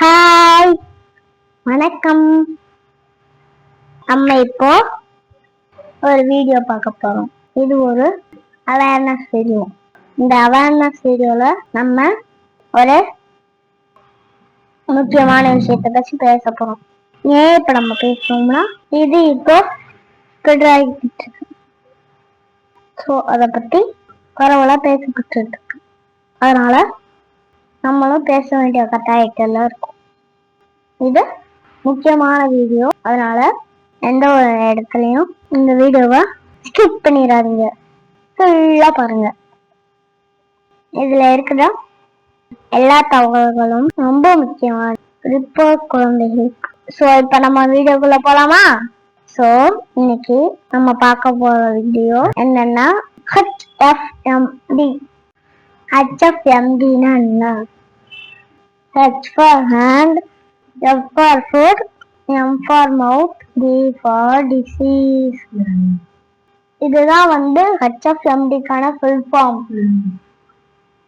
Hi வணக்கம். நம்ம இப்போ ஒரு வீடியோ பார்க்க போறோம். இது ஒரு அவேர்னஸ் வீடியோ இந்த அவேர்னஸ் வீடியோல நம்ம ஒரு முக்கியமான விஷயத்தை பற்றி பேச போறோம். ஏன் இப்ப நம்ம பேசுறோம்னா இது இப்போ ஸ்ப்ரெட் ஆகிட்டு இருக்கு. ஸோ அதை பத்தி பரவலா பேசப்பட்டு இருக்கு. அதனால நம்மளும் பேச வேண்டிய கட்டாயத்துல இருக்கும். இது முக்கியமான வீடியோ. அதனால எந்த ஒரு இடத்துலயும் இந்த வீடியோவை ஸ்கிப் பண்ணிடாதீங்க. ஃபுல்லா பாருங்க. இதுல இருக்கிற எல்லா தகவல்களும் ரொம்ப முக்கியமான ரிப்போ குழந்தைகளுக்கு ஸோ இப்போ நம்ம வீடியோக்குள்ள போகலாமா ஸோ இன்னைக்கு நம்ம பார்க்க போற வீடியோ என்னன்னா ஹெச்எஃப்எம்டி ஹெச்எஃப்எம்டினா என்ன? H for hand, F for foot M for mouth, D for disease. இதுதான் வந்து ஹெச்எஃப்எம்டிக்கான ஃபுல் ஃபார்ம்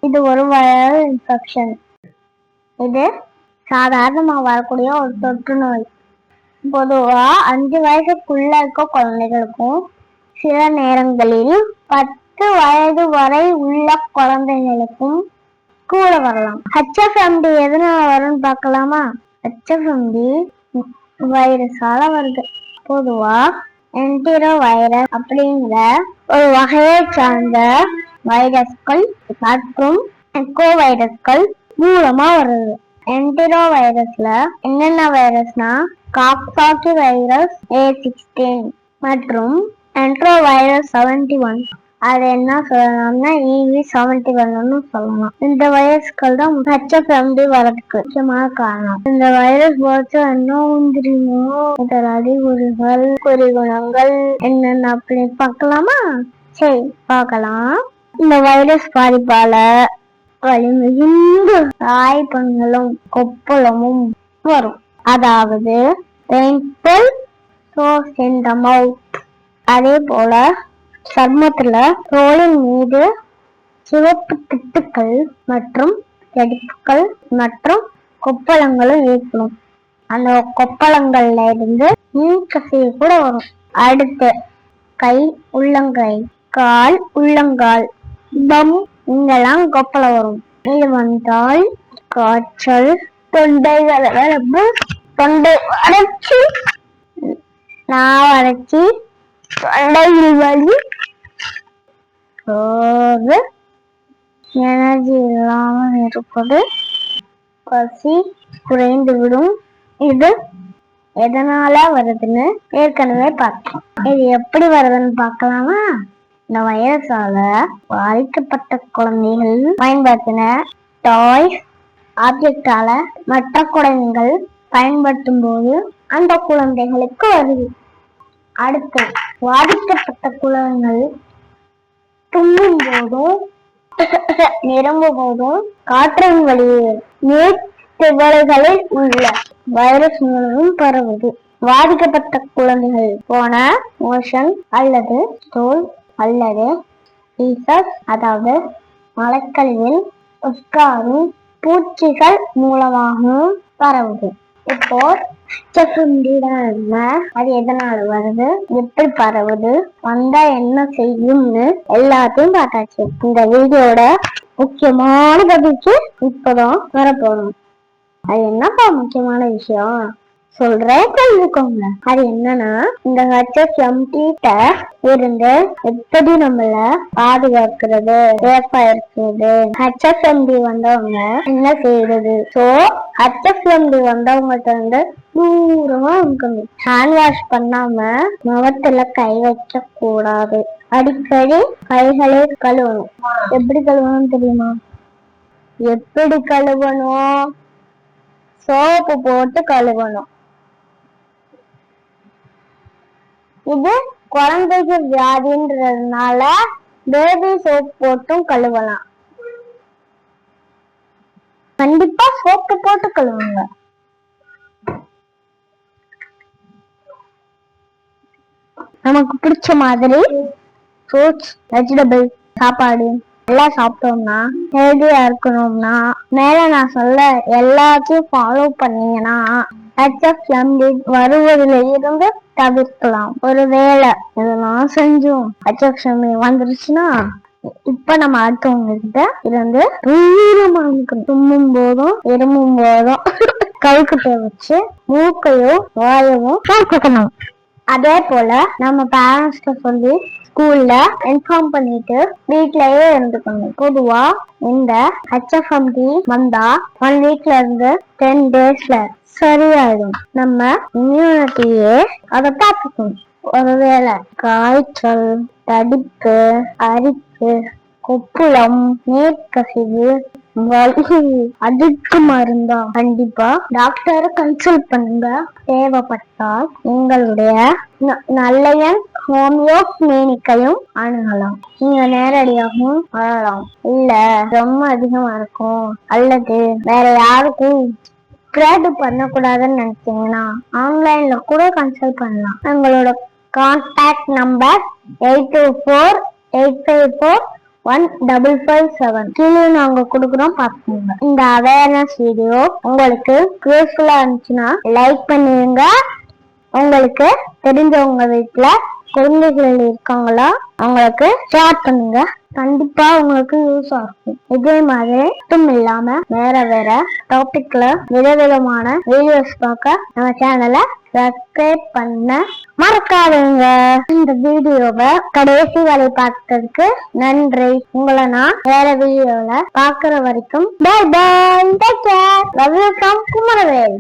இது ஒரு வைரல் இன்ஃபெக்ஷன் இது சாதாரணமாக வரக்கூடிய ஒரு தொற்று நோய். பொதுவாக அஞ்சு வயசுக்குள்ள இருக்க குழந்தைகளுக்கும் சில நேரங்களில் பத்து வயது வரை உள்ள குழந்தைகளுக்கும் கூட வரலாம். ஹச்எஃப்எம்டி எதனால வரும்னு பார்க்கலாமா? ஹச்எஃப்எம்டி வைரஸால வருது. பொதுவா என்டிரோ வைரஸ் அப்படிங்கிற ஒரு வகையை சார்ந்த வைரஸ்கள் மற்றும் எக்கோ வைரஸ்கள் மூலமா வருது. என்டிரோ வைரஸ்ல என்னென்ன வைரஸ்னா காக்சாக்கி வைரஸ் ஏ சிக்ஸ்டீன் மற்றும் என்ட்ரோ வைரஸ் செவன்டி ஒன் அது என்ன சொல்லலாம்னா இவி செவன்டி ஒன்னு சொல்லலாம் இந்த வைரஸ்கள் தான் ஹெச்எஃப்எம்டி வரதுக்கு முக்கியமான காரணம். இந்த வைரஸ் போச்சு என்ன தெரியுமோ? இதன் அறிகுறிகள் குறிகுணங்கள் என்னென்ன அப்படி பார்க்கலாமா? சரி பார்க்கலாம். இந்த வைரஸ் பாதிப்பால வலி மிகுந்த காய்பங்களும் கொப்பளமும் வரும். அதாவது அதே போல சர்மத்துல தோலின் மீது சிவப்பு திட்டுக்கள் மற்றும் வெடிப்புகள் மற்றும் கொப்பளங்களும் ஏற்படும் அந்த கொப்பளங்கள்ல இருந்து நீர்க்கசிவு கூட வரும். அடுத்து கை உள்ளங்கை கால் உள்ளங்கால் பம் இங்கெல்லாம் கொப்பளம் வரும். இது வந்தால் காய்ச்சல் தொண்டை தொண்டை வறட்சி நான் வறட்சி தொண்டையில் வழி சோறு எனர்ஜி இல்லாமல் இருப்பது பசி குறைந்து விடும் இது எதனால வருதுன்னு ஏற்கனவே பார்த்தோம். இது எப்படி வருதுன்னு பார்க்கலாமா? இந்த வைரஸால பாதிக்கப்பட்ட குழந்தைகள் பயன்படுத்தின டாய்ஸ் ஆப்ஜெக்டால மற்ற குழந்தைகள் பயன்படுத்தும் போது அந்த குழந்தைகளுக்கு வருது. அடுத்து பாதிக்கப்பட்ட குழந்தைகள் துள்ளும் போதும் நிரம்பும் போதும் காற்றின் வழியே நீர் திவலைகளில் உள்ள வைரஸ் மூலமும் பரவுது. பாதிக்கப்பட்ட குழந்தைகள் போன மோஷன் அல்லது தோல் அல்லது ஈசஸ் அதாவது மலக்கழிவில் உட்காரும் பூச்சிகள் மூலமாகவும் பரவுது. இப்போ HFMD-னா அது எதனால வருது? எப்படி பரவுது? வந்தா என்ன செய்யும்னு எல்லாத்தையும் பார்த்தாச்சு. இந்த வீடியோட முக்கியமான பதிவுக்கு இப்பதான் வரப்போறோம். அது என்னப்பா முக்கியமான விஷயம்? சொல்றேன். தெரிஞ்சுக்கோங்க அது என்னன்னா இந்த ஹெச்எஃப்எம்டி இருந்து எப்படி நம்மள பாதுகாக்கிறது சேஃபா இருக்கிறது. ஹெச்எஃப்எம்டி வந்தவங்க என்ன செய்யறது? சோ ஹெச்எஃப்எம்டி வந்தவங்ககிட்ட இருந்து தூரமா இருக்கணும் ஹேண்ட் வாஷ் பண்ணாம முகத்துல கை வைக்க கூடாது. அடிக்கடி கைகளே கழுவணும். எப்படி கழுவணும் தெரியுமா? எப்படி கழுவணும்? சோப்பு போட்டு கழுவணும். இது குழந்தைக்கு வியாதின்றதுனால பேபி சோப் போட்டும் கழுவலாம். கண்டிப்பா சோப்பு போட்டு கழுவுங்க. நமக்கு பிடிச்ச மாதிரி ஃப்ரூட்ஸ் வெஜிடபிள் சாப்பாடு எல்லாம் சாப்பிட்டோம்னா ஹெல்தியா இருக்கணும்னா மேல நான் சொல்ல எல்லாத்தையும் ஃபாலோ பண்ணீங்கன்னா அச்சம் வருவதில் இருந்து தவிர்க்கலாம். ஒருவேளை இதெல்லாம் செஞ்சோம். அச்சம் வந்துருச்சுன்னா இப்ப நம்ம அடுத்தவங்க கிட்ட இருந்து தூரமா தும்மும் போதும் இருமும் போதும். கைக்குட்டைய வச்சு மூக்கையும் வாயவும் சாப்பிடணும் அதே போல நம்ம பேரண்ட்ஸ்ட சொல்லி ஸ்கூல்ல இன்ஃபார்ம் பண்ணிட்டு வீட்லயே இருந்துக்கணும். பொதுவா இந்த ஹெச்எஃப்எம்டி வந்தா ஒன் வீக்ல இருந்து டென் டேஸ்ல சரியாயிடும். நம்ம இம்யூனிட்டியே அதை பார்த்துக்கணும். ஒருவேளை காய்ச்சல் தடிப்பு அரிப்பு கொப்புளம் நீர்க்கசிவு அதுக்கு மருந்தா? கண்டிப்பா. டாக்டரை கன்சல்ட் பண்ணுங்க. தேவைப்பட்டால் உங்களுடைய ந- நல்லயன் ஹோமியோ கிளினிக்கையும் அணுகலாம். நீங்க நேரடியாகவும் வரலாம். இல்ல ரொம்ப அதிகமா இருக்கும். அல்லது வேற யாருக்கும் ஸ்ப்ரெட் பண்ணக்கூடாதுன்னு நினைச்சீங்கன்னா ஆன்லைன்ல கூட கன்சல்ட் பண்ணலாம். எங்களோட contact number eight two four eight five four one double five seven கீழே நாங்க கொடுக்குறோம் பார்த்துக்கோங்க. இந்த அவேர்னஸ் வீடியோ உங்களுக்கு யூஸ்ஃபுல்லா இருந்துச்சுன்னா லைக் பண்ணிருங்க. உங்களுக்கு தெரிஞ்சவங்க வீட்டில் குழந்தைகள் இருக்காங்களா அவங்களுக்கு ஷேர் பண்ணுங்க. கண்டிப்பா உங்களுக்கு யூஸ் ஆகும் இதே மாதிரி மட்டும் இல்லாம வேற வேற டாபிக்ல விதவிதமான வீடியோஸ் பார்க்க நம்ம சேனலை சப்ஸ்கிரைப் பண்ண மறக்காதீங்க. இந்த வீடியோவை கடைசி வரை பார்த்ததுக்கு நன்றி. உங்களை நான் வேற வீடியோல பாக்குற வரைக்கும் bye bye take care love you from Kumaravel.